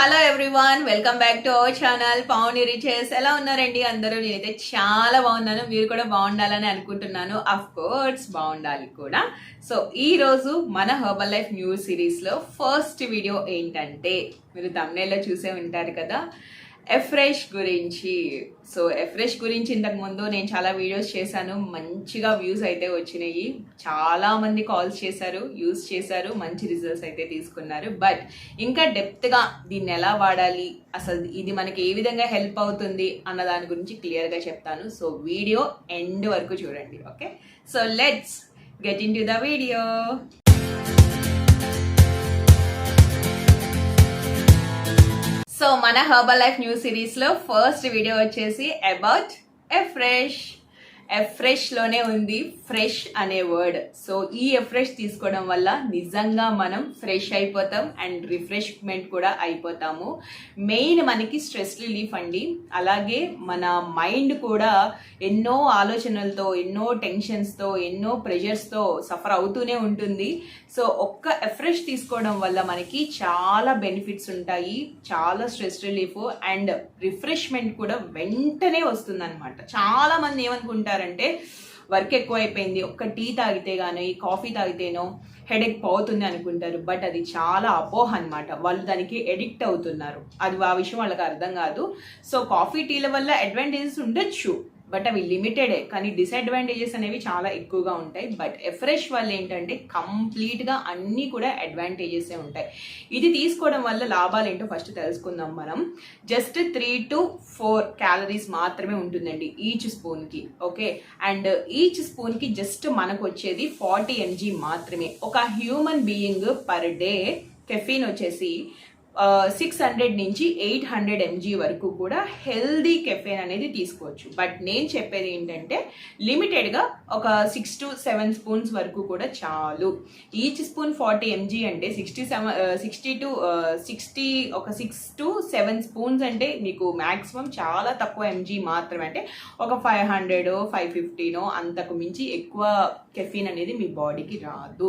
Hello everyone welcome back to our channel Pawan riches ఎలా ఉన్నారండి అందరూ? నేనైతే చాలా బాగున్నాను. మీరు కూడా బాగుండాలని అనుకుంటున్నాను. అఫ్ కోర్స్ బాగుండాలి కూడా. సో ఈ రోజు మన హర్బల్ లైఫ్ న్యూస్ సిరీస్లో ఫస్ట్ వీడియో ఏంటంటే మీరు తమిళలో చూసే ఉంటారు కదా? ఎఫ్రెష్ గురించి. సో ఎఫ్రెష్ గురించి ఇంతకు ముందు నేను చాలా వీడియోస్ చేశాను. మంచిగా వ్యూస్ అయితే వచ్చినాయి. చాలా మంది కాల్స్ చేశారు యూస్ చేశారు మంచి రిజల్ట్స్ అయితే తీసుకున్నారు. బట్ ఇంకా డెప్త్గా దీన్ని ఎలా వాడాలి? అసలు ఇది మనకి ఏ విధంగా హెల్ప్ అవుతుంది? అన్న దాని గురించి క్లియర్గా చెప్తాను. సో వీడియో ఎండ్ వరకు చూడండి okay so let's get into the video so మన హర్బల్ లైఫ్ న్యూ సిరీస్లో ఫస్ట్ వీడియో వచ్చేసి అబౌట్ ఎ ఫ్రెష్ ఎఫ్రెష్లోనే ఉంది. ఫ్రెష్ అనే వర్డ్ సో ఈ ఎఫ్రెష్ తీసుకోవడం వల్ల నిజంగా మనం ఫ్రెష్ అయిపోతాం అండ్ రిఫ్రెష్మెంట్ కూడా అయిపోతాము. మెయిన్ మనకి స్ట్రెస్ రిలీఫ్ అండి. అలాగే మన మైండ్ కూడా ఎన్నో ఆలోచనలతో ఎన్నో టెన్షన్స్తో ఎన్నో ప్రెషర్స్తో సఫర్ అవుతూనే ఉంటుంది. సో ఒక్క ఎఫ్రెష్ తీసుకోవడం వల్ల మనకి చాలా బెనిఫిట్స్ ఉంటాయి. చాలా స్ట్రెస్ రిలీఫ్ అండ్ రిఫ్రెష్మెంట్ కూడా వెంటనే వస్తుంది అనమాట చాలా మంది వర్క్ ఎక్కువ అయిపోయింది ఒక్క టీ తాగితే గానీ కాఫీ తాగితేనో హెడేక్ పోతుంది అనుకుంటారు. బట్ అది చాలా అపోహ అనమాట వాళ్ళు దానికి ఎడిక్ట్ అవుతున్నారు. అది ఆ విషయం వాళ్ళకి అర్థం కాదు. సో కాఫీ టీల వల్ల అడ్వాంటేజెస్ ఉండొచ్చు. బట్ అవి లిమిటెడే కానీ డిసడ్వాంటేజెస్ అనేవి చాలా ఎక్కువగా ఉంటాయి. బట్ ఎఫ్రెష్ వల్ల ఏంటంటే కంప్లీట్గా అన్నీ కూడా అడ్వాంటేజెసే ఉంటాయి. ఇది తీసుకోవడం వల్ల లాభాలు ఏంటో ఫస్ట్ తెలుసుకుందాం మనం. Just three to four calories మాత్రమే ఉంటుందండి ఈచ్ స్పూన్కి ఓకే అండ్ ఈచ్ స్పూన్కి జస్ట్ మనకు వచ్చేది ఫార్టీ ఎంజీ మాత్రమే. ఒక human being per day caffeine వచ్చేసి సిక్స్ హండ్రెడ్ నుంచి ఎయిట్ హండ్రెడ్ ఎంజీ వరకు కూడా హెల్దీ కెఫెన్ అనేది తీసుకోవచ్చు. బట్ నేను చెప్పేది ఏంటంటే లిమిటెడ్గా ఒక సిక్స్ టు సెవెన్ స్పూన్స్ వరకు కూడా చాలు. Each spoon forty M G అంటే sixty seven sixty two sixty ఒక సిక్స్ టు సెవెన్ స్పూన్స్ అంటే మీకు మ్యాక్సిమం చాలా తక్కువ ఎంజీ మాత్రమే. అంటే ఒక ఫైవ్ హండ్రెడ్ ఫైవ్ ఫిఫ్టీనో అంతకు మించి ఎక్కువ కెఫీన్ అనేది మీ బాడీకి రాదు.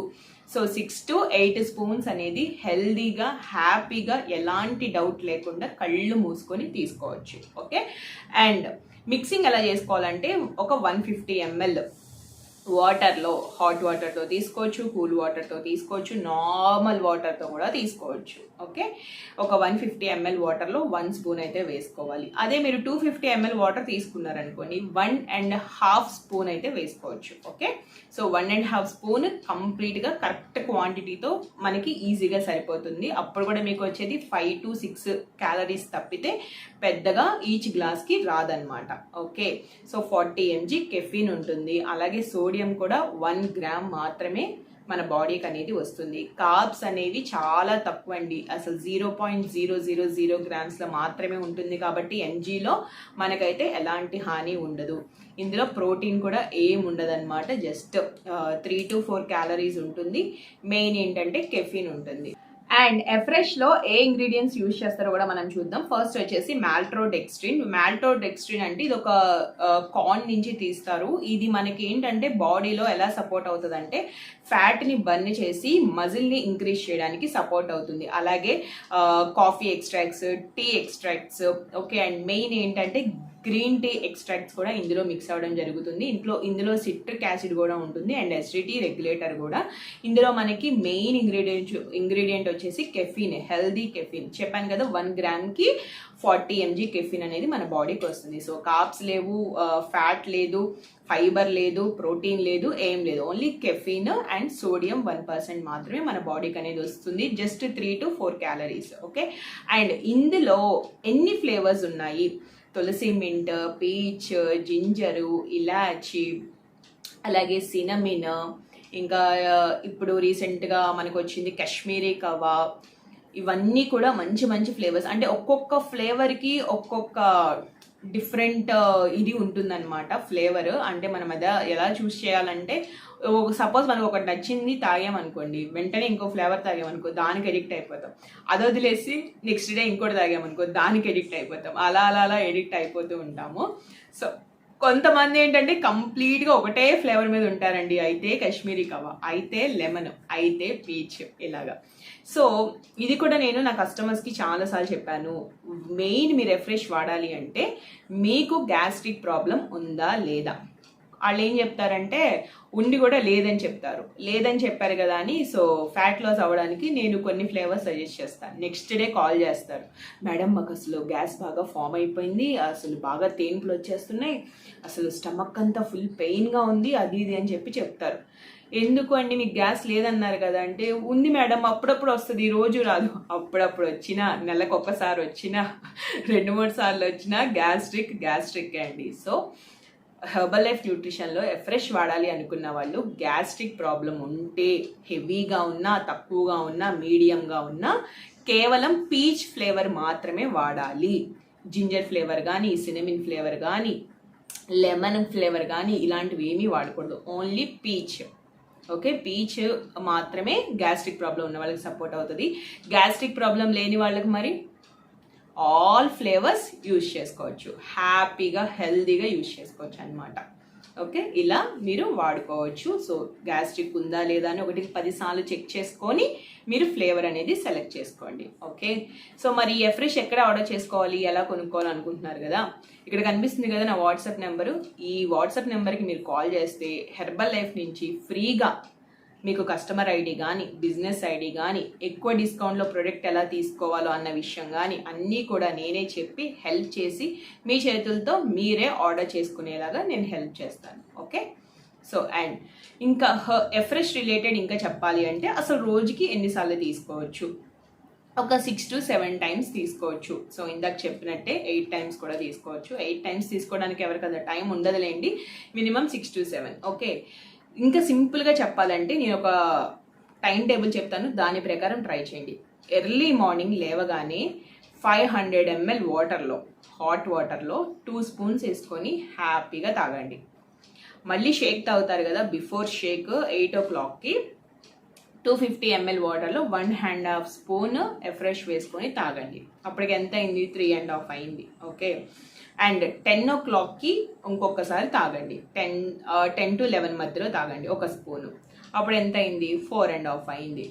So six to eight spoons అనేది హెల్దీగా హ్యాపీగా ఎలాంటి డౌట్ లేకుండా కళ్ళు మూసుకొని తీసుకోవచ్చు. ఓకే అండ్ మిక్సింగ్ ఎలా చేసుకోవాలంటే ఒక వన్ ఫిఫ్టీ ఎంఎల్ వాటర్లో హాట్ వాటర్తో తీసుకోవచ్చు కూల్ వాటర్తో తీసుకోవచ్చు నార్మల్ వాటర్తో కూడా తీసుకోవచ్చు. ఓకే? ఒక వన్ ఫిఫ్టీ ఎంఎల్ వాటర్లో వన్ స్పూన్ అయితే వేసుకోవాలి. అదే మీరు two fifty M L water తీసుకున్నారనుకోండి one and half spoon అయితే వేసుకోవచ్చు. Okay? So one and half spoon కంప్లీట్గా కరెక్ట్ క్వాంటిటీతో మనకి ఈజీగా సరిపోతుంది. అప్పుడు కూడా మీకు వచ్చేది ఫైవ్ టు సిక్స్ క్యాలరీస్ తప్పితే పెద్దగా ఈచ్ గ్లాస్కి రాదనమాట. Okay? So forty M G caffeine ఉంటుంది. అలాగే సోడియం కూడా వన్ గ్రామ్ మాత్రమే మన బాడీకి అనేది వస్తుంది. కార్బ్స్ అనేవి చాలా తక్కువ అండి అసలు zero point zero zero zero గ్రామ్స్లో మాత్రమే ఉంటుంది కాబట్టి ఎంజీలో మనకైతే ఎలాంటి హాని ఉండదు. ఇందులో ప్రోటీన్ కూడా ఏం ఉండదు just three to four calories ఉంటుంది. మెయిన్ ఏంటంటే కెఫిన్ ఉంటుంది. అండ్ ఎఫ్రెష్లో ఏ ఇంగ్రీడియంట్స్ యూజ్ చేస్తారో కూడా మనం చూద్దాం. ఫస్ట్ వచ్చేసి మాల్ట్రోడెక్స్ట్రిన్ మాల్ట్రోడెక్స్ట్రిన్ అంటే ఇది ఒక కార్న్ నుంచి తీస్తారు. ఇది మనకి ఏంటంటే బాడీలో ఎలా సపోర్ట్ అవుతుంది అంటే ఫ్యాట్ని బర్న్ చేసి మజిల్ని ఇంక్రీజ్ చేయడానికి సపోర్ట్ అవుతుంది. అలాగే coffee extracts tea extracts okay and main ఏంటంటే గ్రీన్ టీ ఎక్స్ట్రాక్ట్స్ కూడా ఇందులో మిక్స్ అవ్వడం జరుగుతుంది. ఇంట్లో ఇందులో సిట్రిక్ యాసిడ్ కూడా ఉంటుంది అండ్ ఎసిడిటీ రెగ్యులేటర్ కూడా. ఇందులో మనకి మెయిన్ ఇంగ్రీడియంట్ ఇంగ్రీడియంట్ వచ్చేసి కెఫిన్ హెల్దీ కెఫిన్. చెప్పాను కదా వన్ గ్రామ్కి ఫార్టీ ఎంజీ కెఫిన్ అనేది మన బాడీకి వస్తుంది. సో కాప్స్ లేవు ఫ్యాట్ లేదు ఫైబర్ లేదు ప్రోటీన్ లేదు ఏం లేదు. Only caffeine and sodium one percent మాత్రమే మన బాడీకి అనేది వస్తుంది. Just three to four calories okay and ఇందులో ఎన్ని ఫ్లేవర్స్ ఉన్నాయి? తులసి మింట్ పీచ్ జింజరు ఇలాచి అలాగే సినమిన్. ఇంకా ఇప్పుడు రీసెంట్గా మనకు వచ్చింది కాశ్మీరీ కవా ఇవన్నీ కూడా మంచి మంచి ఫ్లేవర్స్. అంటే ఒక్కొక్క ఫ్లేవర్కి ఒక్కొక్క డిఫరెంట్ ఇది ఉంటుందన్నమాట ఫ్లేవర్. అంటే మనం అదే ఎలా చూస్ చేయాలంటే సపోజ్ మనకు ఒకటి నచ్చింది తాగామనుకోండి వెంటనే ఇంకో ఫ్లేవర్ తాగామనుకో దానికి ఎడిక్ట్ అయిపోతాం. అది వదిలేసి నెక్స్ట్ డే ఇంకోటి తాగామనుకో దానికి ఎడిక్ట్ అయిపోతాం. అలా అలా అలా ఎడిక్ట్ అయిపోతూ ఉంటాము. సో కొంతమంది ఏంటంటే కంప్లీట్గా ఒకటే ఫ్లేవర్ మీద ఉంటారండి. అయితే కాశ్మీరీ కవా అయితే లెమన్ అయితే పీచ్ ఇలాగా. సో ఇది కూడా నేను నా కస్టమర్స్కి చాలాసార్లు చెప్పాను. మెయిన్ మీరు రిఫ్రెష్ వాడాలి అంటే మీకు గ్యాస్ట్రిక్ ప్రాబ్లం ఉందా లేదా? వాళ్ళు ఏం చెప్తారంటే ఉండి కూడా లేదని చెప్తారు. లేదని చెప్పారు కదా అని సో ఫ్యాట్ లాస్ అవ్వడానికి నేను కొన్ని ఫ్లేవర్స్ సజెస్ట్ చేస్తాను. నెక్స్ట్ డే కాల్ చేస్తారు. మేడం మాకు అసలు గ్యాస్ బాగా ఫామ్ అయిపోయింది. అసలు బాగా తేన్పులు వచ్చేస్తున్నాయి. అసలు స్టమక్ అంతా ఫుల్ పెయిన్గా ఉంది అది ఇది అని చెప్పి చెప్తారు. ఎందుకు అండి? మీకు గ్యాస్ లేదన్నారు కదా. అంటే ఉంది మేడం అప్పుడప్పుడు వస్తుంది ఈ రోజు రాదు. అప్పుడప్పుడు వచ్చినా నెలకు ఒక్కసారి వచ్చినా రెండు మూడు సార్లు వచ్చినా గ్యాస్ట్రిక్ గ్యాస్ట్రిక్ అండి. సో హెర్బల్ లైఫ్ న్యూట్రిషన్లో ఎఫ్రెష్ వాడాలి అనుకున్న వాళ్ళు గ్యాస్ట్రిక్ ప్రాబ్లం ఉంటే హెవీగా ఉన్నా తక్కువగా ఉన్నా మీడియంగా ఉన్నా కేవలం పీచ్ ఫ్లేవర్ మాత్రమే వాడాలి. జింజర్ ఫ్లేవర్ కానీ సినమిన్ ఫ్లేవర్ కానీ లెమన్ ఫ్లేవర్ కానీ ఇలాంటివి ఏమీ వాడకూడదు. Only peach. ఓకే? పీచ్ మాత్రమే గ్యాస్ట్రిక్ ప్రాబ్లం ఉన్న వాళ్ళకి సపోర్ట్ అవుతుంది. గ్యాస్ట్రిక్ ప్రాబ్లం లేని వాళ్ళకి మరి ఆల్ ఫ్లేవర్స్ యూజ్ చేసుకోవచ్చు. హ్యాపీగా హెల్దీగా యూజ్ చేసుకోవచ్చు అనమాట ఓకే ఇలా మీరు వాడుకోవచ్చు. సో గ్యాస్ట్రిక్ ఉందా లేదా అని ఒకటి పదిసార్లు చెక్ చేసుకొని మీరు ఫ్లేవర్ అనేది సెలెక్ట్ చేసుకోండి. ఓకే సో మరి ఈ ఫ్రెష్ ఎక్కడ ఆర్డర్ చేసుకోవాలి? ఎలా కొనుక్కోవాలి అనుకుంటున్నారు కదా? ఇక్కడ కనిపిస్తుంది కదా నా వాట్సాప్ నెంబరు ఈ వాట్సాప్ నెంబర్కి మీరు కాల్ చేస్తే హెర్బల్ లైఫ్ నుంచి ఫ్రీగా మీకు కస్టమర్ ఐడి కానీ బిజినెస్ ఐడి కానీ ఎక్కువ డిస్కౌంట్లో ప్రొడక్ట్ ఎలా తీసుకోవాలో అన్న విషయం కానీ అన్నీ కూడా నేనే చెప్పి హెల్ప్ చేసి మీ చేతులతో మీరే ఆర్డర్ చేసుకునేలాగా నేను హెల్ప్ చేస్తాను. ఓకే సో అండ్ ఇంకా ఎఫ్రెష్ రిలేటెడ్ ఇంకా చెప్పాలి అంటే అసలు రోజుకి ఎన్నిసార్లు తీసుకోవచ్చు? ఒక సిక్స్ టు సెవెన్ టైమ్స్ తీసుకోవచ్చు. సో ఇందాక చెప్పినట్టే ఎయిట్ టైమ్స్ కూడా తీసుకోవచ్చు. ఎయిట్ టైమ్స్ తీసుకోవడానికి ఎవరికైనా time ఉండదులేండి. Minimum six to seven okay ఇంకా సింపుల్గా చెప్పాలంటే నేను ఒక టైం టేబుల్ చెప్తాను దాని ప్రకారం ట్రై చేయండి. ఎర్లీ మార్నింగ్ లేవగానే ఫైవ్ హండ్రెడ్ ఎంఎల్ వాటర్లో హాట్ వాటర్లో టూ స్పూన్స్ వేసుకొని హ్యాపీగా తాగండి. మళ్ళీ షేక్ తాగుతారు కదా బిఫోర్ షేక్ ఎయిట్ ఓ క్లాక్కి టూ ఫిఫ్టీ ఎంఎల్ వాటర్లో one hand half spoon Afresh వేసుకొని తాగండి. అప్పటికి ఎంత అయింది? త్రీ అండ్ హాఫ్ అయింది. ఓకే? అండ్ టెన్ ఓ క్లాక్కి ఇంకొకసారి తాగండి. టెన్ టెన్ టు లెవెన్ మధ్యలో తాగండి ఒక స్పూను. అప్పుడు ఎంత అయింది? ఫోర్ అండ్ హాఫ్ అయింది.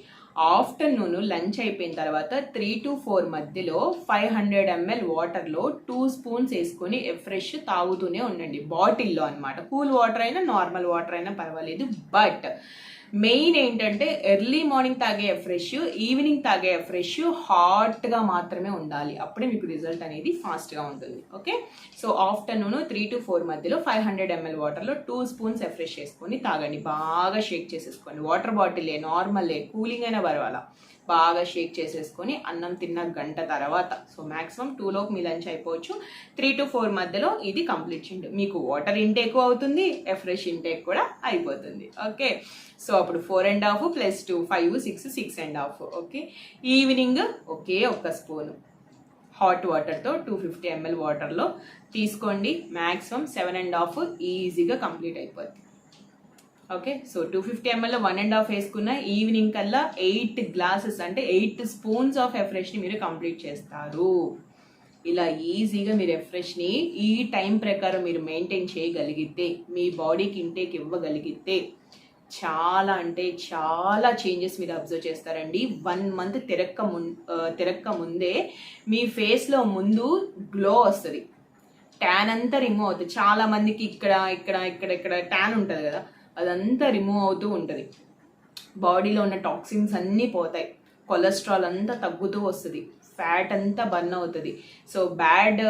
ఆఫ్టర్నూన్ లంచ్ అయిపోయిన తర్వాత త్రీ టు ఫోర్ మధ్యలో ఫైవ్ హండ్రెడ్ ఎంఎల్ వాటర్లో టూ స్పూన్స్ వేసుకొని ఫ్రెష్ తాగుతూనే ఉండండి. బాటిల్లో అనమాట కూల్ వాటర్ అయినా నార్మల్ వాటర్ అయినా పర్వాలేదు. బట్ మెయిన్ ఏంటంటే ఎర్లీ మార్నింగ్ తాగే ఫ్రెష్ ఈవినింగ్ తాగే ఫ్రెష్ హాట్గా మాత్రమే ఉండాలి. అప్పుడే మీకు రిజల్ట్ అనేది ఫాస్ట్గా ఉంటుంది. Okay? So afternoon three to four మధ్యలో ఫైవ్ హండ్రెడ్ ఎంఎల్ వాటర్లో టూ స్పూన్స్ ఎఫ్రెష్ చేసుకొని తాగండి. బాగా షేక్ చేసేసుకోండి. వాటర్ బాటిలే నార్మల్లే కూలింగ్ అయినా పర్వాలా. బాగా షేక్ చేసేసుకొని అన్నం తిన్న గంట తర్వాత సో మాక్సిమం టూలోకి మీ లంచ్ అయిపోవచ్చు. త్రీ టు ఫోర్ మధ్యలో ఇది కంప్లీట్ చేయండి. మీకు వాటర్ ఇంటేక్ అవుతుంది ఫ్రెష్ ఇంటేక్ కూడా అయిపోతుంది. ఓకే సో అప్పుడు four and half plus two five six six and half okay evening ఒకే ఒక్క స్పూను హాట్ వాటర్తో టూ ఫిఫ్టీ ఎంఎల్ వాటర్లో తీసుకోండి. మ్యాక్సిమం సెవెన్ అండ్ హాఫ్ ఈజీగా కంప్లీట్ అయిపోద్ది. Okay so two fifty ml one and half వేసుకున్న evening కల్లా eight glasses అంటే eight spoons of ఎఫ్రెష్ని మీరు కంప్లీట్ చేస్తారు. ఇలా ఈజీగా మీరు ఎఫ్రెష్ని ఈ టైం ప్రకారం మీరు మెయింటైన్ చేయగలిగితే మీ బాడీకి ఇంటేక్ ఇవ్వగలిగితే చాలా అంటే చాలా చేంజెస్ మీరు అబ్జర్వ్ చేస్తారండి. వన్ మంత్ తిరక్క ముం తిరక్క ముందే మీ ఫేస్లో ముందు గ్లో వస్తుంది. ట్యాన్ అంతా రిమూవ్ అవుతుంది. చాలా మందికి ఇక్కడ ఇక్కడ ఇక్కడ ఇక్కడ ట్యాన్ ఉంటుంది కదా. అదంతా రిమూవ్ అవుతూ ఉంటుంది. బాడీలో ఉన్న టాక్సిన్స్ అన్నీ పోతాయి. కొలెస్ట్రాల్ అంతా తగ్గుతూ వస్తుంది. ఫ్యాట్ అంతా బర్న్ అవుతుంది. సో బ్యాడ్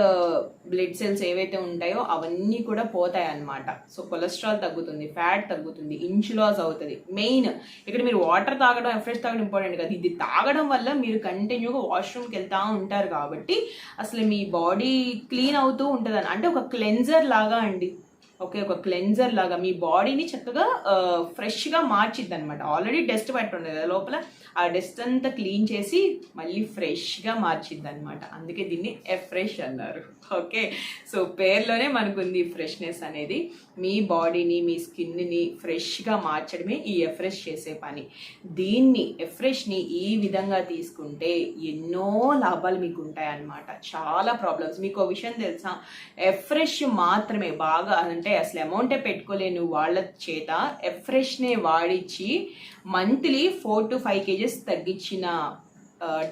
బ్లడ్ సెల్స్ ఏవైతే ఉంటాయో అవన్నీ కూడా పోతాయి అన్నమాట సో కొలెస్ట్రాల్ తగ్గుతుంది ఫ్యాట్ తగ్గుతుంది ఇంచ్ లాస్ అవుతుంది. మెయిన్ ఇక్కడ మీరు వాటర్ తాగడం ఎఫ్రెష్ తాగడం ఇంపార్టెంట్ కదా. ఇది తాగడం వల్ల మీరు కంటిన్యూగా వాష్రూమ్కి వెళ్తూ ఉంటారు కాబట్టి అసలు మీ బాడీ క్లీన్ అవుతూ ఉంటుంది అంటే ఒక క్లెన్జర్ లాగా అండి. ఓకే ఒక క్లెన్జర్ లాగా మీ బాడీని చక్కగా ఫ్రెష్గా మార్చిద్ది అనమాట ఆల్రెడీ డస్ట్ పట్టి ఉండదు లోపల ఆ డస్ట్ అంతా క్లీన్ చేసి మళ్ళీ ఫ్రెష్గా మార్చిద్ది అనమాట అందుకే దీన్ని ఎఫ్రెష్ అన్నారు. ఓకే సో పేర్లోనే మనకుంది ఫ్రెష్నెస్ అనేది. మీ బాడీని మీ స్కిన్ని ఫ్రెష్గా మార్చడమే ఈ ఎఫ్రెష్ చేసే పని. దీన్ని ఎఫ్రెష్ని ఈ విధంగా తీసుకుంటే ఎన్నో లాభాలు మీకు ఉంటాయి అన్నమాట చాలా ప్రాబ్లమ్స్. మీకు ఒక విషయం తెలుసా? ఎఫ్రెష్ మాత్రమే బాగా అంటే అంటే అసలు అమౌంటే పెట్టుకోలేను. వాళ్ళ చేత ఎఫ్రెష్నే వాడిచ్చి monthly four to five kgs తగ్గించిన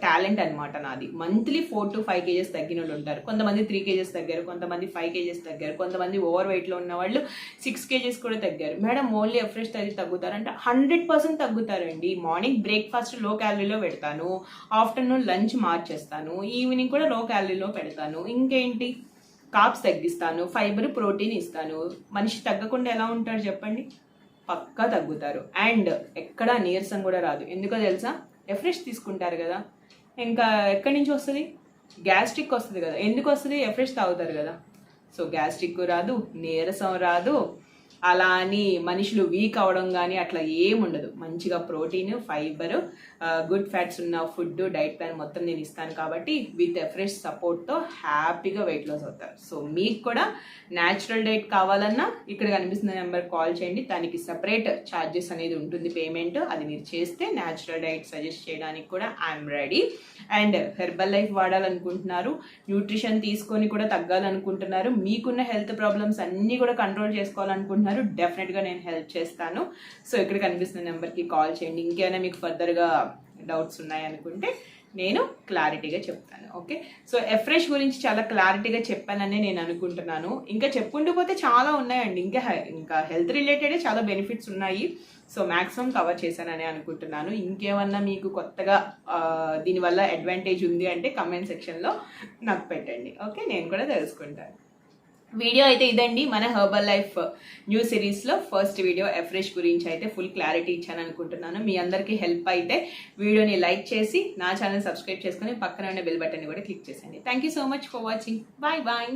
టాలెంట్ అనమాట నాది. Monthly four to five kgs తగ్గిన వాళ్ళు ఉంటారు. కొంతమంది త్రీ కేజెస్ తగ్గారు కొంతమంది ఫైవ్ కేజెస్ తగ్గారు కొంతమంది ఓవర్ వెయిట్లో ఉన్న వాళ్ళు సిక్స్ కేజెస్ కూడా తగ్గారు. మేడం ఓన్లీ ఎఫ్రెష్ తగ్గి తగ్గుతారంటే? హండ్రెడ్ పర్సెంట్ తగ్గుతారండి. మార్నింగ్ బ్రేక్ఫాస్ట్లో క్యాలరీలో పెడతాను. Afternoon lunch మార్చేస్తాను. ఈవినింగ్ కూడా లో క్యాలరీలో పెడతాను. ఇంకేంటి? కాప్స్ తగ్గిస్తాను ఫైబర్ ప్రోటీన్ ఇస్తాను. మనిషి తగ్గకుండా ఎలా ఉంటాడు చెప్పండి? పక్కా తగ్గుతారు. అండ్ ఎక్కడా నీరసం కూడా రాదు. ఎందుకో తెలుసా? ఎఫ్రెష్ తీసుకుంటారు కదా. ఇంకా ఎక్కడి నుంచి వస్తుంది? గ్యాస్ట్రిక్ వస్తుంది కదా. ఎందుకు వస్తుంది? ఎఫ్రెష్ తాగుతారు కదా. సో గ్యాస్ట్రిక్ రాదు నీరసం రాదు. అలా అని మనుషులు వీక్ అవడం కానీ అట్లా ఏముండదు మంచిగా ప్రోటీన్ ఫైబర్ గుడ్ ఫ్యాట్స్ ఉన్న ఫుడ్ డైట్ ప్లాన్ మొత్తం నేను ఇస్తాను కాబట్టి విత్ ఫ్రెష్ సపోర్ట్తో హ్యాపీగా వెయిట్ లాస్ అవుతారు. సో మీకు కూడా న్యాచురల్ డైట్ కావాలన్నా ఇక్కడ కనిపిస్తున్న నెంబర్ కాల్ చేయండి. దానికి సపరేట్ ఛార్జెస్ అనేది ఉంటుంది పేమెంట్ అది మీరు చేస్తే న్యాచురల్ డైట్ సజెస్ట్ చేయడానికి కూడా I'm ready and Herbalife వాడాలనుకుంటున్నారు న్యూట్రిషన్ తీసుకొని కూడా తగ్గాలనుకుంటున్నారు మీకున్న హెల్త్ ప్రాబ్లమ్స్ అన్నీ కూడా కంట్రోల్ చేసుకోవాలనుకుంటున్నారు డెఫినెట్గా నేను హెల్ప్ చేస్తాను. సో ఇక్కడ కనిపిస్తున్న నెంబర్కి కాల్ చేయండి. ఇంకేమైనా మీకు ఫర్దర్గా డౌట్స్ ఉన్నాయనుకుంటే నేను క్లారిటీగా చెప్తాను. ఓకే సో ఎఫ్రెష్ గురించి చాలా క్లారిటీగా చెప్పాననే నేను అనుకుంటున్నాను. ఇంకా చెప్పుకుంటూ పోతే చాలా ఉన్నాయండి. ఇంకా ఇంకా హెల్త్ రిలేటెడ్ చాలా బెనిఫిట్స్ ఉన్నాయి. సో మ్యాక్సిమం కవర్ చేశానని అనుకుంటున్నాను. ఇంకేమన్నా మీకు కొత్తగా దీనివల్ల అడ్వాంటేజ్ ఉంది అంటే కమెంట్ సెక్షన్లో నాకు పెట్టండి. ఓకే నేను కూడా తెలుసుకుంటాను. వీడియో అయితే ఇదండి మన హర్బల్ లైఫ్ న్యూ సిరీస్లో ఫస్ట్ వీడియో ఎఫ్రెష్ గురించి అయితే ఫుల్ క్లారిటీ ఇచ్చాను అనుకుంటున్నాను. మీ అందరికీ హెల్ప్ అయితే వీడియోని లైక్ చేసి నా ఛానల్ సబ్స్క్రైబ్ చేసుకొని పక్కన ఉన్న బెల్ బటన్ కూడా క్లిక్ చేసేయండి. Thank you so much for watching bye bye